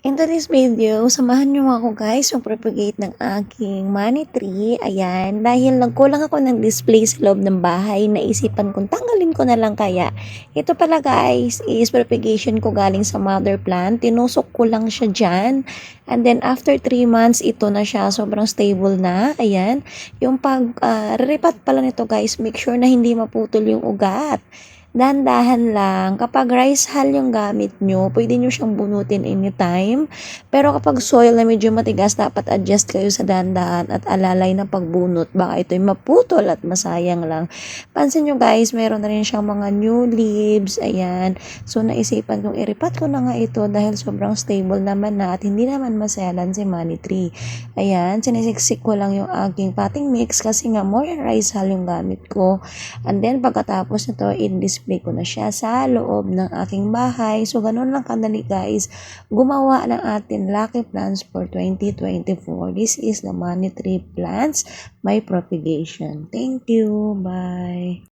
In today's video, samahan niyo ako guys mag-propagate ng aking money tree. Ayan, dahil nagkulang ako ng display sa loob ng bahay, naisipan kong tanggalin ko na lang kaya. Ito pala guys, is propagation ko galing sa mother plant. Tinusok ko lang siya dyan. And then after 3 months, ito na siya. Sobrang stable na. Ayan. Yung pag uh, ripat pala nito guys, make sure na hindi maputol yung ugat dahan-dahan lang. Kapag rice hull yung gamit nyo, pwede nyo siyang bunutin anytime. Pero kapag soil na medyo matigas, dapat adjust kayo sa dahan-dahan at alalay na pagbunot. Baka ito'y maputol at masayang lang. Pansin nyo guys, meron na rin siyang mga new leaves. Ayan. So, naisipan kong iripat ko na nga ito dahil sobrang stable naman na at hindi naman maselan si money tree. Ayan. Sinisiksik ko lang yung aking potting mix kasi nga more rice hull yung gamit ko. And then, pagkatapos nito, in this display ko na siya sa loob ng aking bahay. So, ganun lang kadali guys. Gumawa ng ating lucky plants for 2024. This is the money tree plants, my propagation. Thank you. Bye.